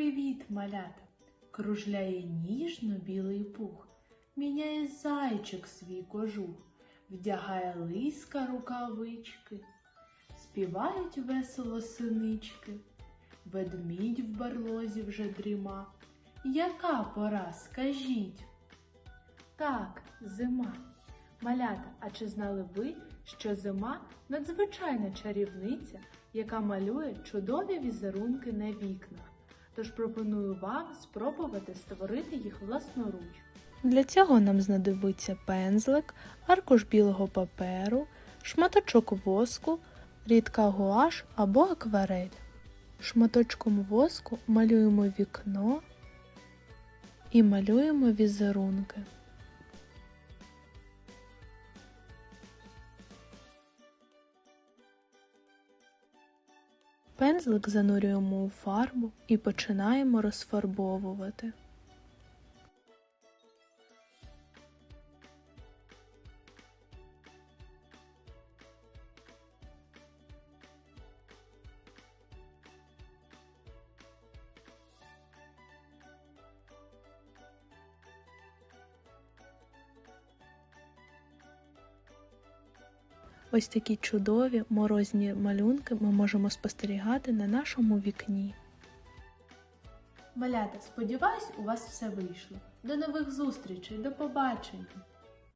Привіт, малята! Кружляє ніжно білий пух, міняє зайчик свій кожух, вдягає лиска рукавички, співають весело синички, ведмідь в барлозі вже дріма. Яка пора, скажіть? Так, зима. Малята, а чи знали ви, що зима надзвичайна чарівниця, яка малює чудові візерунки на вікнах? Тож пропоную вам спробувати створити їх власноруч. Для цього нам знадобиться пензлик, аркуш білого паперу, шматочок воску, рідка гуаш або акварель. Шматочком воску малюємо вікно і малюємо візерунки. Пензлик занурюємо у фарбу і починаємо розфарбовувати. Ось такі чудові морозні малюнки ми можемо спостерігати на нашому вікні. Малята, сподіваюсь, у вас все вийшло. До нових зустрічей, до побачення!